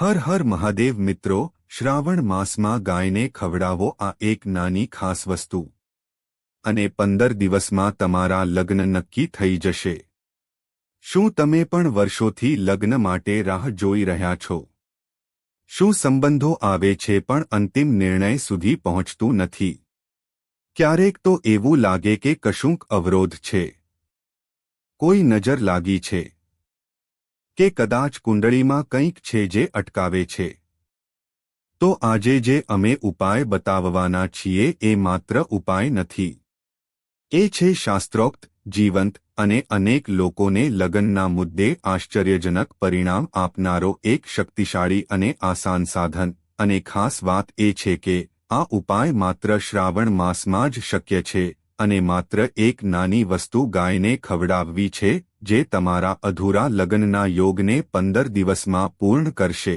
હર હર મહાદેવ મિત્રો, શ્રાવણ માસમાં ગાયને ખવડાવો આ એક નાની ખાસ વસ્તુ. અને પંદર દિવસમાં તમારા લગ્ન નક્કી થઈ જશે. શું તમે પણ વર્ષોથી લગ્ન માટે રાહ જોઈ રહ્યા છો? શું સંબંધો આવે છે પણ અંતિમ નિર્ણય સુધી પહોંચતું નથી? ક્યારેક તો એવું લાગે કે કશુંક અવરોધ છે. કોઈ નજર લાગી છે. કે કદાચ કુંડળીમાં કંઈક છે જે અટકાવે છે. તો આજે જે અમે ઉપાય બતાવવાના છીએ એ માત્ર ઉપાય નથી. એ છે શાસ્ત્રોક્ત, જીવંત અને અનેક લોકોને લગ્નના મુદ્દે આશ્ચર્યજનક પરિણામ આપનારો એક શક્તિશાળી અને આસાન સાધન. અને ખાસ વાત એ છે કે, આ ઉપાય માત્ર શ્રાવણ માસમાં જ શક્ય છે અને માત્ર એક નાની વસ્તુ ગાયને ખવડાવવી છે જે તમારા અધૂરા લગ્નના યોગને પંદર દિવસમાં પૂર્ણ કરશે.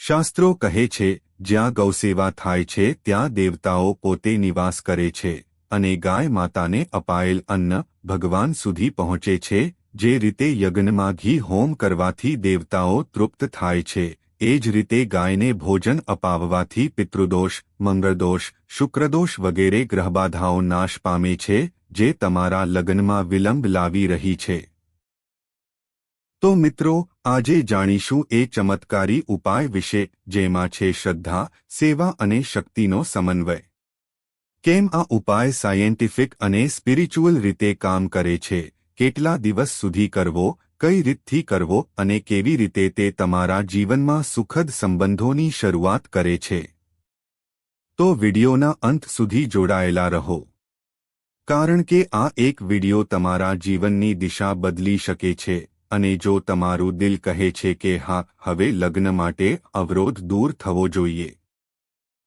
શાસ્ત્રો કહે છે, જ્યાં ગૌસેવા થાય છે, ત્યાં દેવતાઓ પોતે નિવાસ કરે છે, અને ગાય માતાને અપાયેલ અન્ન ભગવાન સુધી પહોંચે છે, જે રીતે યજ્ઞમાં ઘી હોમ કરવાથી દેવતાઓ તૃપ્ત થાય છે, એ જ રીતે ગાયને ભોજન અપાવવાથી પિતૃદોષ, મંગળદોષ, શુક્રદોષ વગેરે ગ્રહબાધાઓ નાશ પામે છે જે તમારા લગ્નમાં વિલંબ લાવી રહી છે. તો મિત્રો, આજે જાણીશું એ ચમત્કારી ઉપાય વિશે, જેમાં છે શ્રદ્ધા, સેવા અને શક્તિનો સમન્વય. કેમ આ ઉપાય સાયન્ટિફિક અને સ્પિરિચ્યુઅલ રીતે કામ કરે છે? કેટલા દિવસ સુધી કરવો, કઈ રીતથી કરવો અને કેવી રીતે તે તમારા જીવનમાં સુખદ સંબંધોની શરૂઆત કરે છે? તો વિડિયોના અંત સુધી જોડાયેલા રહો. કારણ કે આ એક વિડિયો તમારા જીવનની દિશા બદલી શકે છે અને જો તમારું દિલ કહે છે કે હા, હવે લગ્ન માટે અવરોધ દૂર થવો જોઈએ.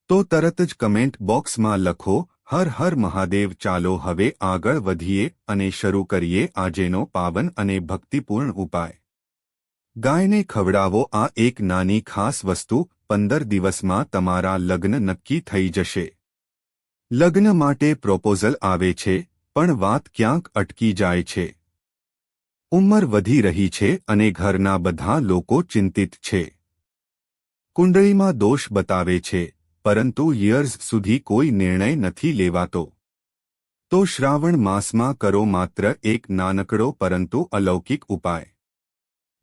તો તરત જ કમેન્ટ બોક્સમાં લખો, હર હર મહાદેવ, ચાલો હવે આગળ વધીએ અને શરૂ કરીએ આજેનો પાવન અને ભક્તિપૂર્ણ ઉપાય. ગાયને ખવડાવો આ એક નાની ખાસ વસ્તુ, પંદર દિવસમાં તમારા લગ્ન નક્કી થઈ જશે. લગ્ન માટે પ્રોપોઝલ આવે છે, પણ વાત ક્યાંક અટકી જાય છે. ઉંમર વધી રહી છે અને ઘરના બધા લોકો ચિંતિત છે. કુંડળીમાં દોષ બતાવે છે, પરંતુ યર્સ સુધી કોઈ નિર્ણય નથી લેવાતો. તો શ્રાવણ માસમાં કરો માત્ર એક નાનકડો પરંતુ અલૌકિક ઉપાય.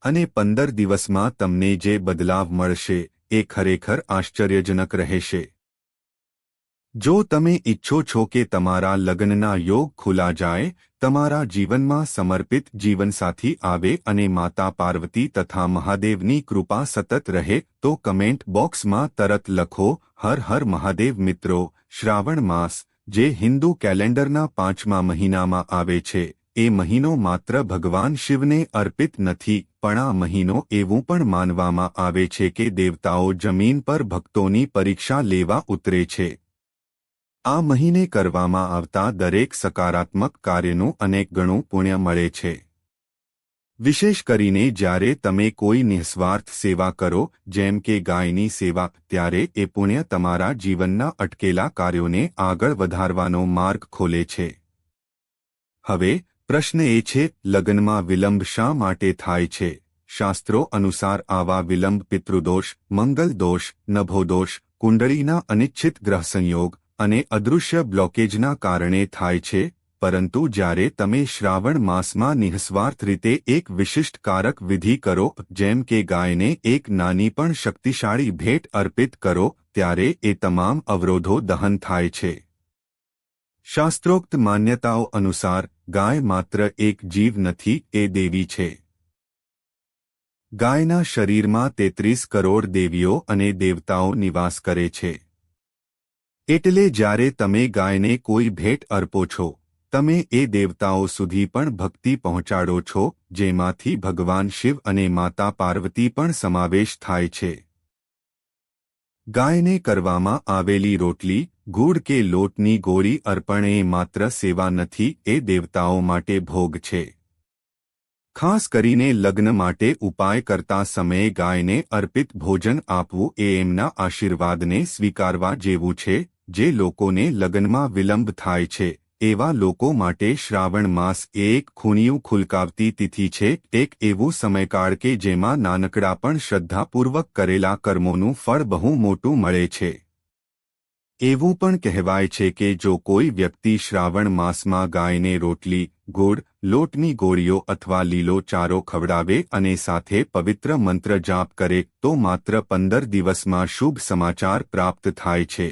અને પંદર દિવસમાં તમને જે બદલાવ મળશે, એ ખરેખર આશ્ચર્યજનક રહેશે. જો તમે ઈચ્છો છો કે તમારા લગ્નના યોગ ખુલા જાય, તમારા જીવનમાં સમર્પિત જીવનસાથી આવે અને માતા પાર્વતી તથા મહાદેવની કૃપા સતત રહે, તો કમેન્ટ બોક્સમાં તરત લખો, હર હર મહાદેવ મિત્રો, શ્રાવણ માસ, જે હિન્દુ કેલેન્ડરના પાંચમા મહિનામાં આવે છે. એ મહિનો માત્ર ભગવાન શિવને અર્પિત નથી, પણ આ મહિનો એવું પણ માનવામાં આવે છે કે દેવતાઓ જમીન પર ભક્તોની પરીક્ષા લેવા ઉતરે છે. આ મહિને કરવામાં આવતા દરેક સકારાત્મક કાર્યનું અનેક ગણું પુણ્ય મળે છે. વિશેષ કરીને જ્યારે તમે કોઈ નિઃસ્વાર્થ સેવા કરો, જેમ કે ગાયની સેવા, ત્યારે એ પુણ્ય તમારા જીવનના અટકેલા કાર્યોને આગળ વધારવાનો માર્ગ ખોલે છે. હવે, પ્રશ્ન એ છે, લગ્નમાં વિલંબ શા માટે થાય છે? શાસ્ત્રો અનુસાર આવા વિલંબ પિતૃદોષ મંગલદોષ નભોદોષ કુંડળીના અનિચ્છિત ગ્રહ સંયોગ અને અદૃશ્ય બ્લોકેજના કારણે થાય છે, પરંતુ જ્યારે તમે શ્રાવણ માસમાં નિઃસ્વાર્થ રીતે એક વિશિષ્ટ કારક વિધિ કરો, જેમ કે ગાયને એક નાની પણ શક્તિશાળી ભેટ અર્પિત કરો, ત્યારે એ તમામ અવરોધો દહન થાય છે. શાસ્ત્રોક્ત માન્યતાઓ અનુસાર, ગાય માત્ર એક જીવ નથી, એ દેવી છે. ગાયના શરીરમાં તેત્રીસ કરોડ દેવીઓ અને દેવતાઓ નિવાસ કરે છે. એટલે જ્યારે તમે ગાયને કોઈ ભેટ અર્પો છો, તમે એ દેવતાઓ સુધી પણ ભક્તિ પહોંચાડો છો, જેમાંથી ભગવાન શિવ અને માતા પાર્વતી પણ સમાવેશ થાય છે. ગાયને કરવામાં આવેલી રોટલી ગૂળ કે લોટની ગોળી અર્પણ એ માત્ર સેવા નથી, એ દેવતાઓ માટે ભોગ છે. ખાસ કરીને લગ્ન માટે ઉપાય કરતા સમયે ગાયને અર્પિત ભોજન આપવું એ એમના આશીર્વાદને સ્વીકારવા જેવું છે જે લોકોને લગ્નમાં વિલંબ થાય છે, એવા લોકો માટે શ્રાવણ માસ એ એક ખૂણિયું ખુલકાવતી તિથિ છે, એક એવું સમયકાળ કે જેમાં નાનકડા પણ શ્રદ્ધાપૂર્વક કરેલા કર્મોનું ફળ બહુ મોટું મળે છે. એવું પણ કહેવાય છે કે જો કોઈ વ્યક્તિ શ્રાવણ માસમાં ગાયને રોટલી, ગોળ, લોટની ગોળીઓ અથવા લીલો ચારો ખવડાવે અને સાથે પવિત્ર મંત્ર જાપ કરે, તો માત્ર પંદર દિવસમાં શુભ સમાચાર પ્રાપ્ત થાય છે.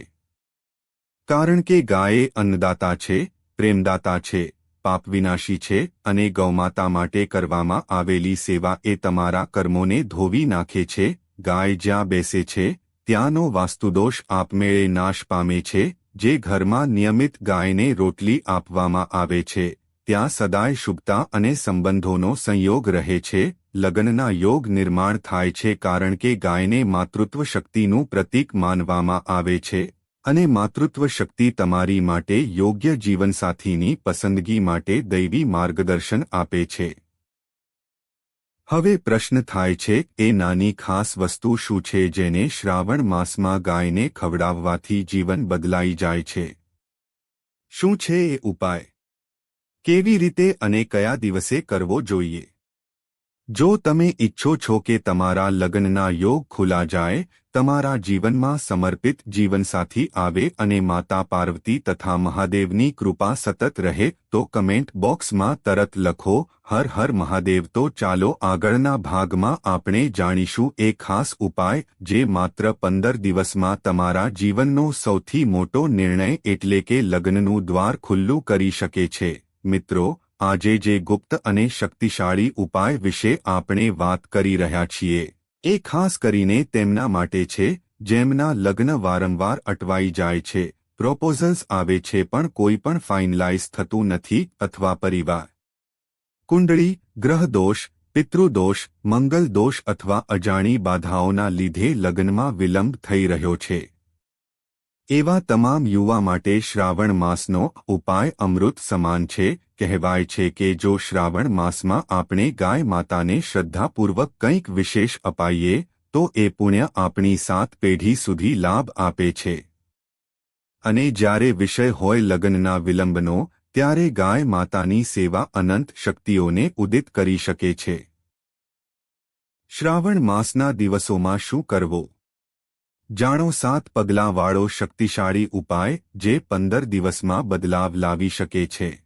કારણ કે ગાયે અન્નદાતા છે, પ્રેમદાતા છે પાપ વિનાશી છે અને ગૌમાતા માટે કરવામાં આવેલી સેવા એ તમારા કર્મોને ધોવી નાખે છે. ગાય જ્યાં બેસે છે, ત્યાંનો વાસ્તુદોષ આપમેળે નાશ પામે છે. જે ઘરમાં નિયમિત ગાયને રોટલી આપવામાં આવે છે, ત્યાં સદાય શુભતા અને સંબંધોનો સંયોગ રહે છે. લગ્નના યોગ નિર્માણ થાય છે કારણ કે ગાયને માતૃત્વ શક્તિનું પ્રતીક માનવામાં આવે છે. અને માતૃત્વ શક્તિ તમારી માટે યોગ્ય જીવનસાથીની પસંદગી માટે દૈવી માર્ગદર્શન આપે છે. હવે પ્રશ્ન થાય છે, એ નાની ખાસ વસ્તુ શું છે જેને શ્રાવણ માસમાં ગાયને ખવડાવવાથી જીવન બદલાઈ જાય છે? શું છે એ ઉપાય? કેવી રીતે અને કયા દિવસે કરવો જોઈએ? જો તમે ઈચ્છો છો કે તમારા લગ્નના યોગ ખુલા જાય, તમારા જીવનમાં સમર્પિત જીવનસાથી આવે અને માતા પાર્વતી તથા મહાદેવની કૃપા સતત રહે, તો કમેન્ટ બોક્સમાં તરત લખો, હર હર મહાદેવ. તો ચાલો આગળના ભાગમાં આપણે જાણીશું એ ખાસ ઉપાય, જે માત્ર પંદર દિવસમાં તમારા જીવનનો સૌથી મોટો નિર્ણય એટલે કે લગ્નનું દ્વાર ખુલ્લું કરી શકે છે. મિત્રો આજે જે ગુપ્ત અને શક્તિશાળી ઉપાય વિશે આપણે વાત કરી રહ્યા છીએ, એ ખાસ કરીને તેમના માટે છે, જેમના લગ્ન વારંવાર અટવાઈ જાય છે, પ્રોપોઝલ્સ આવે છે પણ કોઈ પણ ફાઇનલાઇઝ થતું નથી અથવા પરિવાર. કુંડળી ગ્રહદોષ પિતૃદોષ મંગલ દોષ અથવા અજાણી બાધાઓના લીધે લગ્નમાં વિલંબ થઈ રહ્યો છે. એવા તમામ યુવા માટે શ્રાવણ માસનો ઉપાય અમૃત સમાન છે. કહેવાય છે કે જો શ્રાવણ માસમાં આપણે ગાય માતાને શ્રદ્ધાપૂર્વક કંઈક વિશેષ અપાઈએ, તો એ પુણ્ય આપણી સાત પેઢી સુધી લાભ આપે છે. અને જ્યારે વિષય હોય લગ્નના વિલંબનો, ત્યારે ગાય માતાની સેવા અનંત શક્તિઓને ઉદિત કરી શકે છે. શ્રાવણ માસના દિવસોમાં શું કરવો? જાણો સાત પગલાંવાળો શક્તિશાળી ઉપાય જે પંદર દિવસમાં બદલાવ લાવી શકે છે.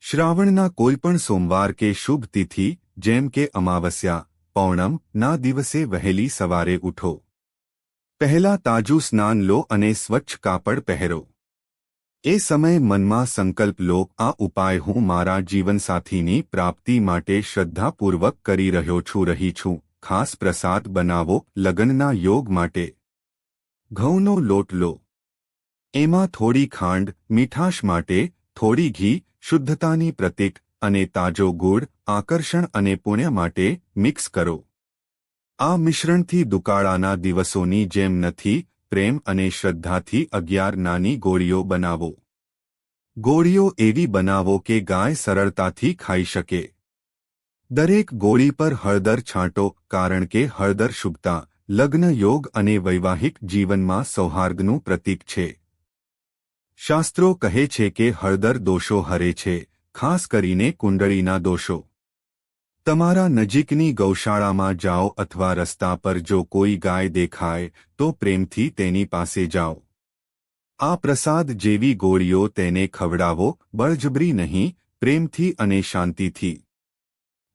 શ્રાવણના કોઈપણ સોમવાર કે શુભ તિથિ, જેમ કે અમાવસ્યા પૌણમ ના દિવસે વહેલી સવારે ઉઠો. પહેલા તાજું સ્નાન લો અને સ્વચ્છ કાપડ પહેરો. એ સમયે મનમાં સંકલ્પ લો, આ ઉપાય હું મારા જીવનસાથીની પ્રાપ્તિ માટે શ્રદ્ધાપૂર્વક કરી રહ્યો છું, રહી છું. ખાસ પ્રસાદ બનાવો લગ્નના યોગ માટે. ઘઉંનો લોટ લો. એમાં થોડી ખાંડ, મીઠાશ માટે થોડી ઘી, શુદ્ધતાની પ્રતીક અને તાજો ગુડ, આકર્ષણ અને પુણ્ય માટે મિક્સ કરો. આ મિશ્રણથી દુકાળાના દિવસોની જેમ નથી, પ્રેમ અને શ્રદ્ધાથી અગિયાર નાની ગોળીઓ બનાવો. ગોળીઓ એવી બનાવો કે ગાય સરળતાથી ખાઈ શકે. દરેક ગોળી પર હળદર છાંટો કારણ કે હળદર શુભતા, લગ્ન યોગ અને વૈવાહિક જીવનમાં સૌહાર્દનું પ્રતીક છે. શાસ્ત્રો કહે છે કે હળદર દોષો હરે છે, ખાસ કરીને કુંડળીના દોષો. તમારા નજીકની ગૌશાળામાં જાઓ અથવા રસ્તા પર જો કોઈ ગાય દેખાય, તો પ્રેમથી તેની પાસે જાઓ. આ પ્રસાદ જેવી ગોળીઓ તેને ખવડાવો, બળજબરી નહીં, પ્રેમથી અને શાંતિથી.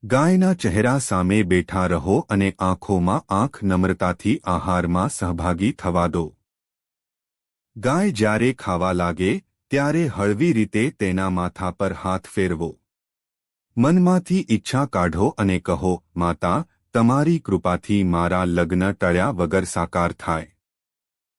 ગાયના ચહેરા સામે બેઠા રહો અને આંખોમાં આંખ નમ્રતાથી આહારમાં સહભાગી થવા દો. ગાય જ્યારે ખાવા લાગે, ત્યારે હળવી રીતે તેના માથા પર હાથ ફેરવો. મનમાંથી ઈચ્છા કાઢો અને કહો, માતા, તમારી કૃપાથી મારા લગ્ન ટળ્યા વગર સાકાર થાય.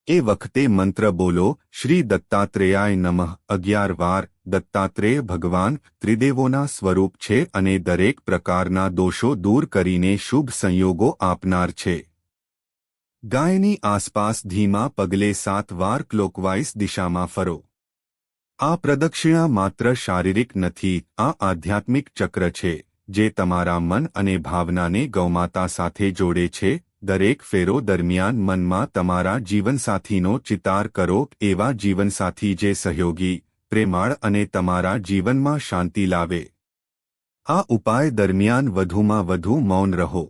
એ વખતે મંત્ર બોલો, શ્રી દત્તાત્રેયાય નમઃ, અગિયાર વાર દત્તાત્રેય ભગવાન ત્રિદેવોના સ્વરૂપ છે અને દરેક પ્રકારના દોષો દૂર કરીને શુભ સંયોગો આપનાર છે. ગાયની આસપાસ ધીમા પગલે સાત વાર ક્લોકવાઇઝ દિશામાં ફરો. આ પ્રદક્ષિણા માત્ર શારીરિક નથી, આ આધ્યાત્મિક ચક્ર છે, જે તમારા મન અને ભાવનાને ગૌમાતા સાથે જોડે છે, દરેક ફેરો દરમિયાન મનમાં તમારા જીવનસાથીનો ચિતાર કરો, એવા જીવનસાથી જે સહયોગી પ્રેમાળ અને તમારા જીવનમાં શાંતિ લાવે. આ ઉપાય દરમિયાન વધુમાં વધુ મૌન રહો.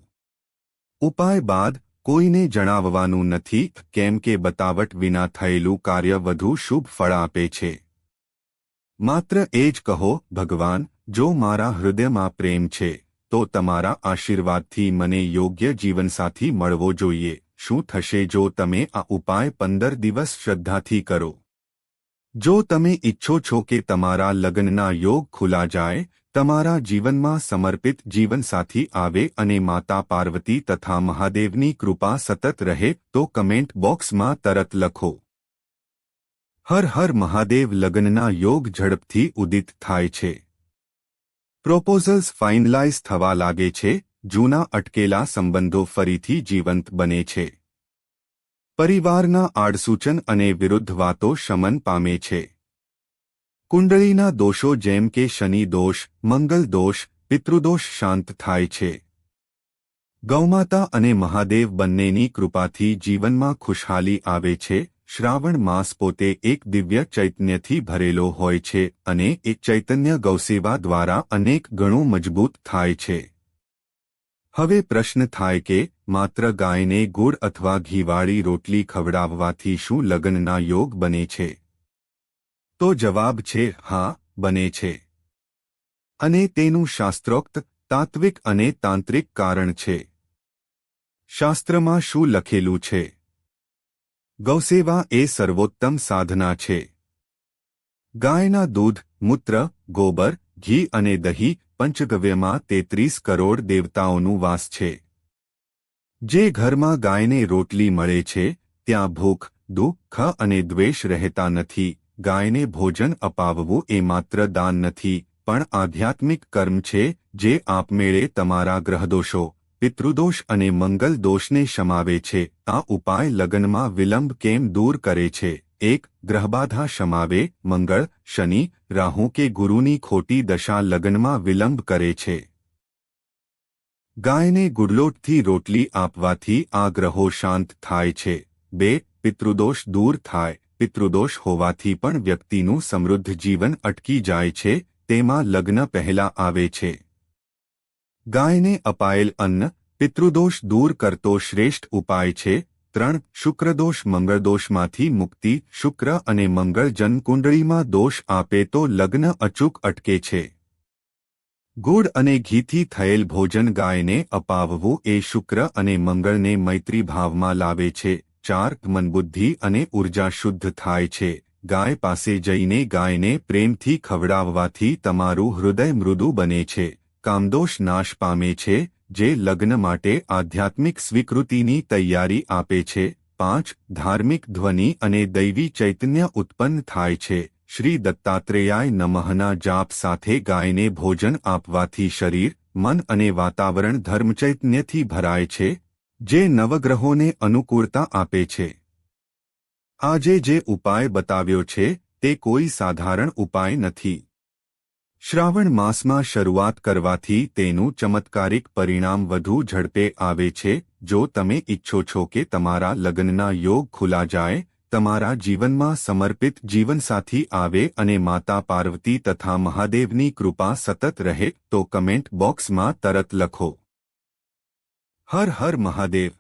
ઉપાય બાદ કોઈને જણાવવાનું નથી કેમ કે બતાવટ વિના થયેલું કાર્ય વધુ શુભ ફળ આપે છે. માત્ર એ જ કહો, ભગવાન, જો મારા હૃદયમાં પ્રેમ છે, તો તમારા આશીર્વાદથી મને યોગ્ય જીવનસાથી મળવો જોઈએ. શું થશે જો તમે આ ઉપાય પંદર દિવસ શ્રદ્ધાથી કરો? જો તમે ઈચ્છો છો કે તમારા લગ્નના યોગ ખુલા જાય, તમારા જીવનમાં સમર્પિત જીવનસાથી આવે અને માતા પાર્વતી તથા મહાદેવની કૃપા સતત રહે, તો કમેન્ટ બોક્સમાં તરત લખો. હર હર મહાદેવ લગ્નના યોગ ઝડપથી ઉદિત થાય છે. પ્રોપોઝલ્સ ફાઇનલાઇઝ થવા લાગે છે, જૂના અટકેલા સંબંધો ફરીથી જીવંત બને છે. પરિવારના આડસૂચન અને વિરુદ્ધ વાતો શમન પામે છે. કુંડળીના દોષો જેમ કે શનિ દોષ, મંગલ દોષ, પિતૃદોષ શાંત થાય છે. ગૌમાતા અને મહાદેવ બંનેની કૃપાથી જીવનમાં ખુશહાલી આવે છે. શ્રાવણ માસ પોતે એક દિવ્ય ચૈતન્યથી ભરેલો હોય છે અને એ ચૈતન્ય ગૌસેવા દ્વારા અનેક ગણું મજબૂત થાય છે. હવે પ્રશ્ન થાય કે, માત્ર ગાયને ગુડ અથવા ઘીવાળી રોટલી ખવડાવવાથી શું લગ્નના યોગ બને છે? તો જવાબ છે, હા, બને છે. અને તેનું શાસ્ત્રોક્ત, તાત્વિક અને તાંત્રિક કારણ છે. શાસ્ત્રમાં શું લખેલું છે? ગૌસેવા એ સર્વોત્તમ સાધના છે. ગાયના દૂધ, મૂત્ર, ગોબર, ઘી અને દહીં પંચગવ્યમાં તેત્રીસ કરોડ દેવતાઓનું વાસ છે. જે ઘરમાં ગાયને રોટલી મળે છે, ત્યાં ભૂખ, દુઃખ અને દ્વેષ રહેતા નથી. ગાયને ભોજન અપાવવું એ માત્ર દાન નથી, પણ આધ્યાત્મિક કર્મ છે, જે આપમેળે તમારા ગ્રહદોષો, પિતૃદોષ અને મંગલ દોષને શમાવે છે. આ ઉપાય લગ્નમાં વિલંબ કેમ દૂર કરે છે? એક ગ્રહબાધા શમાવે મંગળ, શનિ, રાહુ કે ગુરુની ખોટી દશા લગ્નમાં વિલંબ કરે છે. ગાયને ગુડલોટથી રોટલી આપવાથી આ ગ્રહો શાંત થાય છે. બે, પિતૃદોષ દૂર થાય. પિતૃદોષ હોવાથી પણ વ્યક્તિનું સમૃદ્ધ જીવન અટકી જાય છે, તેમાં લગ્ન પહેલા આવે છે. ગાયને અપાયેલ અન્ન, પિતૃદોષ દૂર કરતો શ્રેષ્ઠ ઉપાય છે ત્રણ શુક્રદોષ મંગળદોષમાંથી મુક્તિ, શુક્ર અને મંગળ જનકુંડળીમાં દોષ આપે તો લગ્ન અચૂક અટકે છે. ગુડ અને ઘીથી થયેલ ભોજન ગાયને અપાવવું એ શુક્ર અને મંગળને મૈત્રી ભાવમાં લાવે છે. ચાર, મનબુદ્ધિ અને ઊર્જા શુદ્ધ થાય છે. ગાય પાસે જઈને ગાયને પ્રેમથી ખવડાવવાથી તમારું હૃદય મૃદુ બને છે. કામદોષ નાશ પામે છે. જે લગ્ન માટે આધ્યાત્મિક સ્વીકૃતિની તૈયારી આપે છે, પાંચ, ધાર્મિક ધ્વનિ અને દૈવી ચૈતન્ય ઉત્પન્ન થાય છે. શ્રી દત્તાત્રેયાય નમઃના જાપ સાથે ગાયને ભોજન આપવાથી શરીર, મન અને વાતાવરણ ધર્મચૈતન્યથી ભરાય છે, જે નવગ્રહોને અનુકૂળતા આપે છે. આજે જે ઉપાય બતાવ્યો છે, તે કોઈ સાધારણ ઉપાય નથી. શ્રાવણ માસમાં શરૂઆત કરવાથી તેનું ચમત્કારિક પરિણામ વધુ ઝડપે આવે છે. જો તમે ઇચ્છો છો કે તમારા લગ્નના યોગ ખુલા જાય, તમારા જીવનમાં સમર્પિત જીવનસાથી આવે અને માતા પાર્વતી તથા મહાદેવની કૃપા સતત રહે, તો કમેન્ટ બોક્સમાં તરત લખો. હર હર મહાદેવ.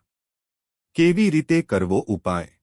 કેવી રીતે કરવો ઉપાય?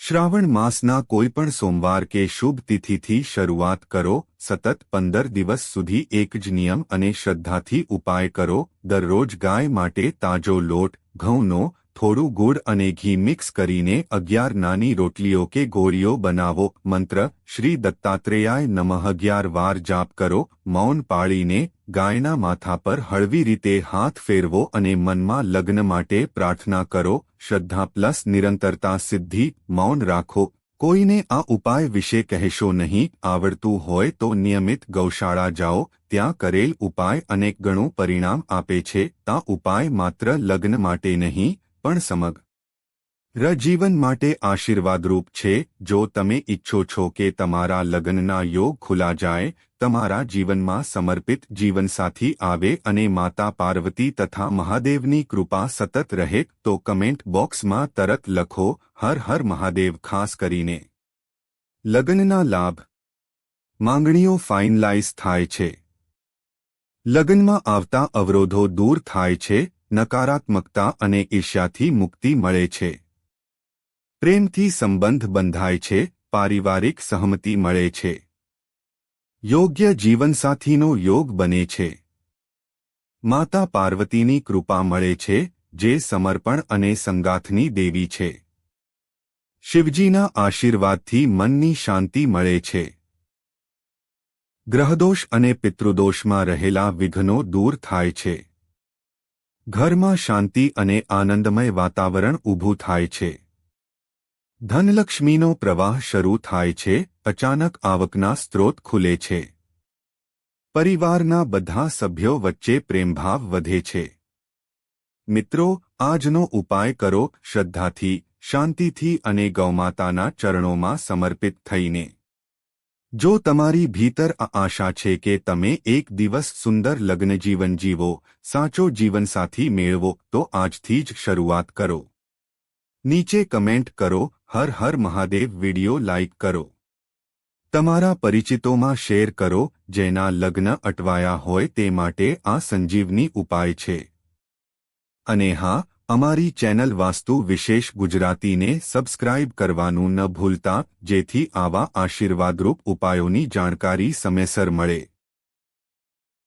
શ્રાવણ માસના કોઈપણ સોમવાર કે શુભ તિથિથી શરૂઆત કરો, સતત પંદર દિવસ સુધી એક જ નિયમ અને શ્રદ્ધાથી ઉપાય કરો, દરરોજ ગાય માટે તાજો લોટ, ઘઉંનો થોડું ગુડ અને ઘી મિક્સ કરીને અગિયાર નાની રોટલીઓ કે ગોળીઓ બનાવો. મંત્ર, શ્રી દત્તાત્રેયાય નમઃ. અગિયાર વાર જાપ કરો. મૌન પાળીને ગાયના માથા પર હળવી રીતે હાથ ફેરવો અને મનમાં લગ્ન માટે પ્રાર્થના કરો. શ્રદ્ધા પ્લસ નિરંતરતા સિદ્ધિ. મૌન રાખો. કોઈને આ ઉપાય વિશે કહેશો નહીં. આવડતું હોય તો નિયમિત ગૌશાળા જાઓ. ત્યાં કરેલ ઉપાય અનેક ગણું પરિણામ આપે છે. આ ઉપાય માત્ર લગ્ન માટે નહીં પણ સમગ્ર જીવન માટે આશીર્વાદરૂપ છે, જો તમે ઇચ્છો છો કે તમારા લગ્નના યોગ ખુલા જાય, તમારા જીવનમાં સમર્પિત જીવનસાથી આવે અને માતા પાર્વતી તથા મહાદેવની કૃપા સતત રહે, તો કમેન્ટ બોક્સમાં તરત લખો, હર હર મહાદેવ ખાસ કરીને. લગ્નના લાભ. માંગણીઓ ફાઇનલાઇઝ થાય છે. લગ્નમાં આવતા અવરોધો દૂર થાય છે નકારાત્મકતા અને ઈર્ષ્યાથી મુક્તિ મળે છે. પ્રેમથી સંબંધ બંધાય છે, પારિવારિક સહમતિ મળે છે. યોગ્ય જીવનસાથીનો યોગ બને છે. માતા પાર્વતીની કૃપા મળે છે, જે સમર્પણ અને સંગાથની દેવી છે. શિવજીના આશીર્વાદથી મનની શાંતિ મળે છે. ગ્રહદોષ અને પિતૃદોષમાં રહેલા વિઘ્નો દૂર થાય છે. ઘરમાં શાંતિ અને આનંદમય વાતાવરણ ઊભું થાય છે. ધનલક્ષ્મીનો પ્રવાહ શરૂ થાય છે, અચાનક આવકના સ્ત્રોત ખુલે છે. પરિવારના બધા સભ્યો વચ્ચે પ્રેમભાવ વધે છે. મિત્રો, આજનો ઉપાય કરો, શ્રદ્ધાથી, શાંતિથી અને ગૌમાતાના ચરણોમાં સમર્પિત થઈને. જો તમારી ભીતર આશા છે કે તમે એક દિવસ સુંદર લગ્નજીવન જીવો, સાચો જીવનસાથી મેળવો, તો આજથી જ શરૂઆત કરો. નીચે કમેન્ટ કરો, હર હર મહાદેવ વિડિયો લાઇક કરો. તમારા પરિચિતોમાં શેર કરો, જેના લગ્ન અટવાયા હોય તે માટે આ સંજીવની ઉપાય છે. અને હા અમારી ચેનલ વાસ્તુ વિશેષ ગુજરાતીને સબસ્ક્રાઇબ કરવાનું ન ભૂલતા, જેથી આવા આશીર્વાદરૂપ ઉપાયોની જાણકારી સમયસર મળે.